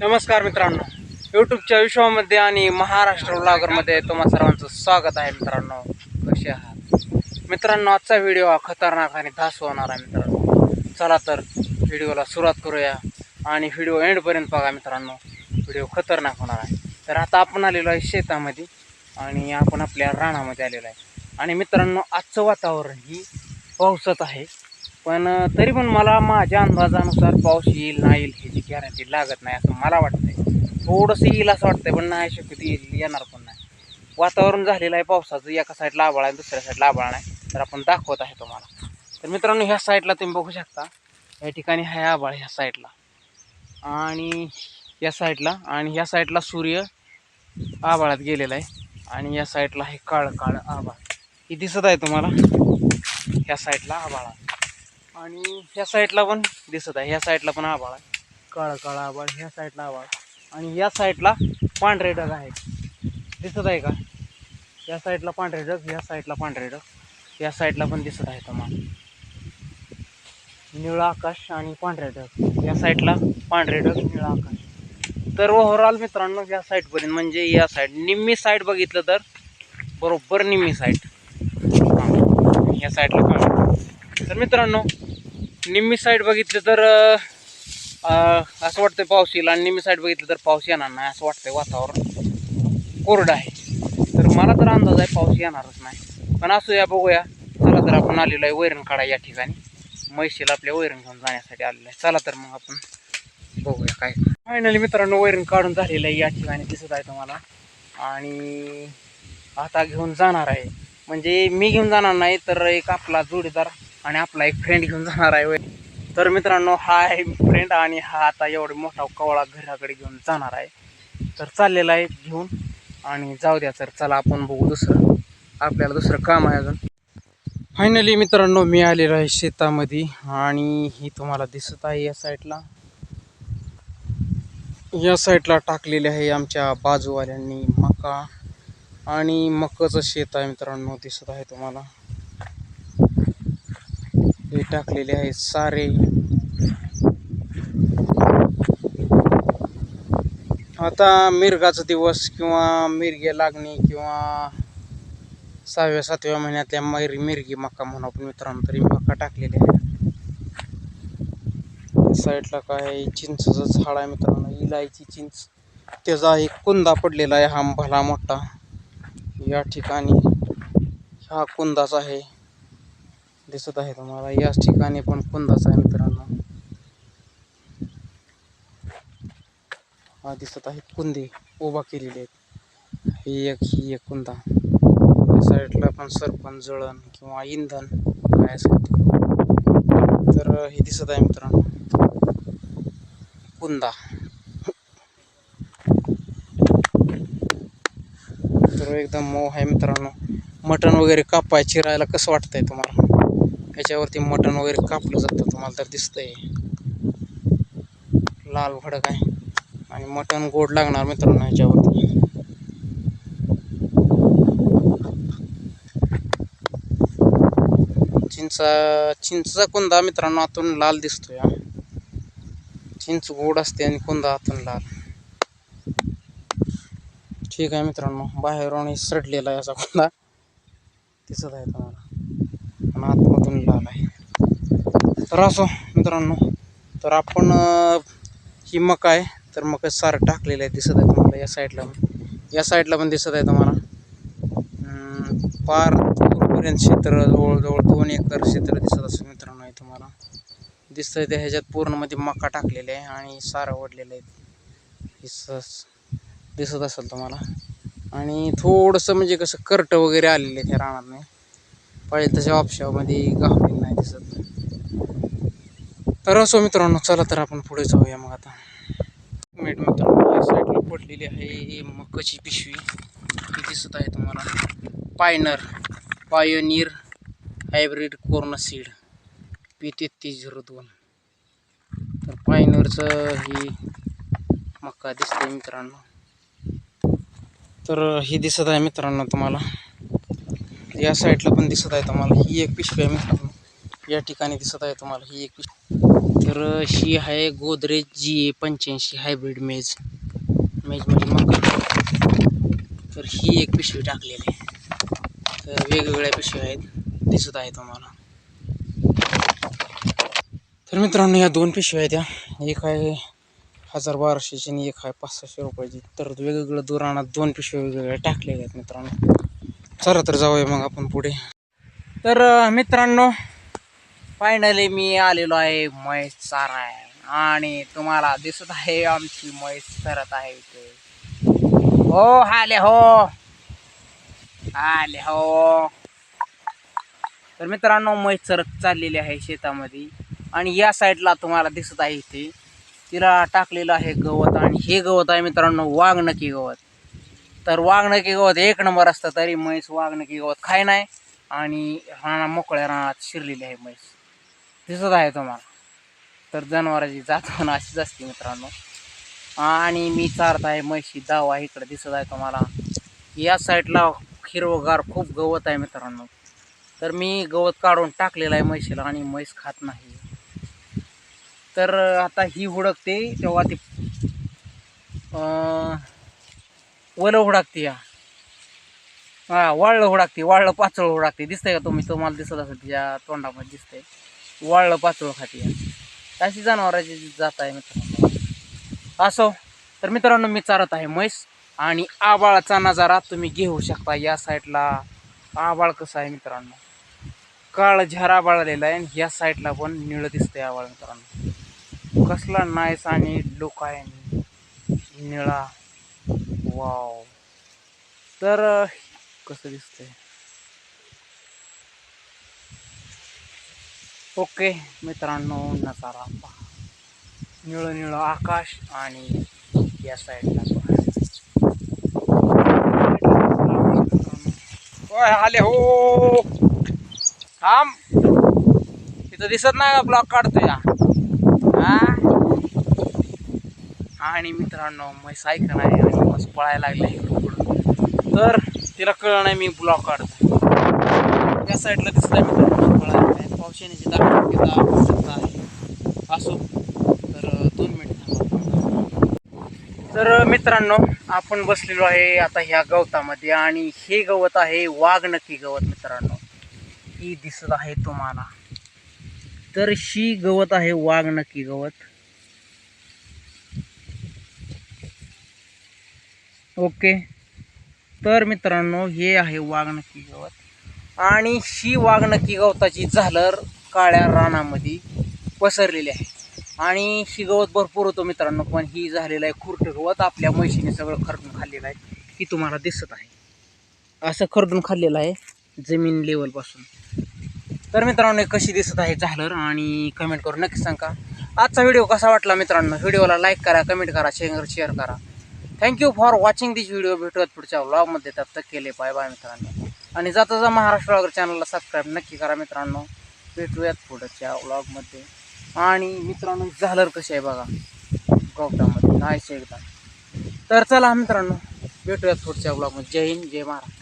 नमस्कार मित्रांनो. यूट्यूबच्या विश्वामध्ये आणि महाराष्ट्र ब्लॉगरमध्ये तुम्हा सर्वांचं स्वागत आहे मित्रांनो. कसे आहात? मित्रांनो आजचा व्हिडिओ हा खतरनाक आणि धास होणार आहे मित्रांनो. चला तर व्हिडिओला सुरुवात करूया आणि व्हिडिओ एंडपर्यंत बघा मित्रांनो. व्हिडिओ खतरनाक होणार आहे. तर आता आपण आलेलो आहे शेतामध्ये आणि आपण आपल्या रानामध्ये आलेलो आहे. आणि मित्रांनो आजचं वातावरण ही पावसात आहे. पण तरी पण मला माझ्या अंदाजानुसार पाऊस येईल नाही येईल ह्याची गॅरंटी लागत नाही असं मला वाटतंय. थोडंसं येईल असं वाटतंय पण नाही शक्यतो येईल येणार पण नाही. वातावरण झालेलं आहे पावसाचं एका साईडला आबाळ आहे दुसऱ्या साईडला आबाळ नाही. तर आपण दाखवत आहे तुम्हाला. तर मित्रांनो ह्या साईडला तुम्ही बघू शकता. या ठिकाणी आहे आबाळ ह्या साईडला आणि या साईडला आणि ह्या साईडला सूर्य आबाळात गेलेला आहे. आणि या साईडला आहे काळं काळं आबाळ हे दिसत आहे तुम्हाला? ह्या साईडला आबाळ आणि ह्या साईडला पण दिसत आहे. ह्या साईडला पण आभाळ आहे. काळा काळा आभाळ. ह्या साईडला आभाळ. आणि या साईडला पांढरे ढग आहे दिसत आहे का? या साईडला पांढरे ढग या साईडला पांढरे ढग. या साईडला पण दिसत आहे तुम्हाला. निळं आकाश आणि पांढरे ढग. या साईडला पांढरे ढग निळं आकाश. तर ओव्हरऑल मित्रांनो या साईडपर्यंत म्हणजे या साईड. निम्मी साईड बघितलं तर बरोबर निम्मी साईड. या साईडला तर मित्रांनो निम्मी साईड बघितलं तर असं वाटतंय पाऊस येईल आणि निम्मी साईड बघितलं तर पाऊस येणार नाही असं वाटतंय वातावरण. कोरडं आहे. तर मला तर अंदाज आहे पाऊस येणारच नाही. पण असू या बघूया. चला तर आपण आलेलो आहे वैरण काढा या ठिकाणी. म्हैशीला आपल्या वैरण घेऊन जाण्यासाठी आलेलो आहे. चला तर मग आपण बघूया काय. फायनली मित्रांनो वैरण काढून झालेलं आहे. या ठिकाणी दिसत आहे तुम्हाला. आणि आता घेऊन जाणार आहे. म्हणजे मी घेऊन जाणार नाही तर एक आपला जोडीदार आणि आपला एक फ्रेंड घेऊन जाणार आहे होय. तर मित्रांनो हा आहे फ्रेंड आणि हा आता एवढा मोठा कवळा घराकडे घेऊन जाणार आहे. तर चाललेला आहे घेऊन आणि जाऊ द्या तर चला आपण बघू दुसरं. आपल्याला दुसरं काम आहे अजून. फायनली मित्रांनो मी आलेलो आहे शेतामध्ये आणि ही तुम्हाला दिसत आहे या साईडला या साईडला टाकलेले आहे आमच्या बाजूवाल्यांनी मका. आणि मकाचं शेत आहे मित्रांनो दिसत आहे तुम्हाला. हे टाकलेले आहे सारे. आता मिरगाचा दिवस किंवा मिरगे लागणे किंवा सहाव्या सातव्या महिन्यातल्या मैर मिरगी मका म्हणून आपण मित्रांनो तरी मका टाकलेले आहे साईडला काय आहे? चिंचचं झाड आहे मित्रांनो. इलायची चिंच. त्याचा एक कुंदा पडलेला आहे हा भला मोठा. या ठिकाणी हा कुंदाच आहे. दिसत आहे तुम्हाला. याच ठिकाणी पण कुंदाच आहे मित्रांनो. हा दिसत आहे कुंदे उभा केलेले आहेत ही एक ही एक कुंदा. साईडला पण सरपण जळण किंवा इंधन काय असेल तर हे दिसत आहे मित्रांनो. कुंदा. तर एकदम मऊ आहे मित्रांनो. मटण वगैरे कापाय चिरायला कसं वाटतंय तुम्हाला? याच्यावरती मटण वगैरे कापलं जातं तुम्हाला तर दिसतंय. लाल भडक आहे. आणि मटण गोड लागणार मित्रांनो ह्याच्यावरती चिंचा चिंचचा कुंदा मित्रांनो आतून लाल दिसतोय चिंच गोड असते आणि कुंदा आतून लाल. ठीक आहे मित्रांनो बाहेरून सडलेला आहे असा कुंदा. दिसत आहे तुम्हाला. आणि तर असो मित्रांनो. तर आपण ही मका आहे. तर मका सारं टाकलेलं आहे दिसत आहे तुम्हाला या साईडला. पण या साईडला पण दिसत आहे तुम्हाला. अं, पार दूरपर्यंत क्षेत्र जवळजवळ दोन एकर क्षेत्र दिसत असेल मित्रांनो हे तुम्हाला. दिसतंय त्या ह्याच्यात पूर्णमध्ये मका टाकलेले आहे आणि सारं ओढलेलं आहे हे दिसत असेल तुम्हाला. आणि थोडंसं म्हणजे कसं कर्ट वगैरे आलेलं आहे त्या रानात नाही पाहिजे तशा ऑप्शामध्ये गावलेलं तर असो मित्रांनो चला तर आपण पुढे जाऊया मग आता. मेट मित्रांनो या साईडला पडलेली आहे मकाची पिशवी. ही दिसत आहे तुम्हाला. Pioneer pioneer hybrid corn seed P तेहतीस झिरो दोन. तर पायनरचं ही मका दिसते मित्रांनो. तर ही दिसत आहे मित्रांनो तुम्हाला. या साईडला पण दिसत आहे तुम्हाला. ही एक पिशवी आहे मित्रांनो. या ठिकाणी दिसत आहे तुम्हाला ही एक पिशवी. तर ही आहे गोदरेज जी ए पंच्याऐंशी हायब्रिड मेज मेज म्हणजे मका. तर ही एक पिशवी टाकलेली आहे. तर वेगवेगळ्या पिशव्या आहेत. दिसत आहे तुम्हाला. तर मित्रांनो या दोन पिशव्या आहेत त्या एक आहे हजार बाराशेची आणि एक आहे पाचशे रुपयाची. तर वेगवेगळ्या दुराणात दोन पिशव्या वेगवेगळ्या टाकलेल्या आहेत मित्रांनो. चला तर जाऊया मग आपण पुढे. तर मित्रांनो फायनली मी आलेलो आहे म्हैस चाराय आणि तुम्हाला दिसत आहे आमची म्हैस चरत आहे इथे. हो आले हो. आले हो. तर मित्रांनो म्हैस चरत चाललेली आहे शेतामध्ये. आणि या साईडला तुम्हाला दिसत आहे इथे. तिला टाकलेलं आहे गवत. आणि हे गवत आहे मित्रांनो वाघनकी गवत. तर वाघनकी गवत एक नंबर असतं तरी म्हैस वाघनकी गवत खाय नाही. आणि राणा मोकळ्या रानात शिरलेली आहे म्हैस दिसत आहे तुम्हाला. तर जनावराची जातवण अशीच असते मित्रांनो. आणि मी चारत आहे म्हैशी दावा इकडे दिसत आहे तुम्हाला. या साईडला हिरवगार खूप गवत आहे मित्रांनो. तर मी गवत काढून टाकलेलं आहे म्हैशीला आणि म्हैस खात नाही. तर आता ही हुडकते तेव्हा ती वलं हुडकते या. हां वाळलं हुडाकते वाळलं पाचळ हुडाकते. दिसतंय का तुम्ही? तुम्हाला दिसत असेल तिच्या तोंडामध्ये दिसतंय. वाळलं पातळ खाते अशी जनावरांची जात आहे मित्रांनो. असो तर मित्रांनो मी चारत आहे म्हैस आणि आबाळाचा नजारा तुम्ही घेऊ शकता या साईडला. आबाळ कसं आहे मित्रांनो? काळ झरा आबाळ आलेला आहे आणि या साईडला पण निळं दिसतंय आबाळ मित्रांनो. कसला नाईस आणि लोक आहे निळा. वाव तर कसं दिसतंय? ओके मित्रांनो नजारा पहा. निळं निळं आकाश आणि या साईडला पहा आले हो. थांब. तिथं दिसत नाही का ब्लॉक काढतोय का? आणि मित्रांनो मी सायकल नाही आणि म्हस पळायला लागले इकडून तर तिला कळलं नाही मी ब्लॉक काढतो त्या साईडला दिसत आहे मित्रांनो पळायला. शेण्याची पाऊस येण्याची दाखवता आहे. असो तर दोन मिनिट तर मित्रांनो आपण बसलेलो आहे आता ह्या गवतामध्ये आणि हे गवत आहे वाघनकी गवत मित्रांनो. ही दिसत आहे तुम्हाला. तर ही गवत आहे वाघनकी गवत. ओके. तर मित्रांनो हे आहे वाघनकी गवत. आणि ही वाघनकी गवताची झालर काळ्या रानामध्ये पसरलेली आहे. आणि ही गवत भरपूर होतं मित्रांनो पण ही झालेलं आहे खुरटं गवत. आपल्या म्हशीने सगळं खरडून खाल्लेलं आहे ही तुम्हाला दिसत आहे. असं खरडून खाल्लेलं आहे जमीन लेवलपासून तर मित्रांनो हे कशी दिसत आहे झालर आणि कमेंट करून नक्की सांगा. आजचा व्हिडिओ कसा वाटला मित्रांनो? व्हिडिओला लाईक करा कमेंट करा शेअर शेअर करा. Thank you for watching this video भेटूयात पुढच्या व्लॉगमध्ये तब तक केले बाय बाय मित्रांनो. आणि जाता जा महाराष्ट्र वगैरे चॅनलला सबस्क्राईब नक्की करा मित्रांनो. भेटूयात पुढच्या व्लॉगमध्ये आणि मित्रांनो झालर कशी आहे बघा. गवतामध्ये नाहीच एकदा तर चला मित्रांनो भेटूयात पुढच्या व्लॉगमध्ये जय हिंद जय महाराष्ट्र.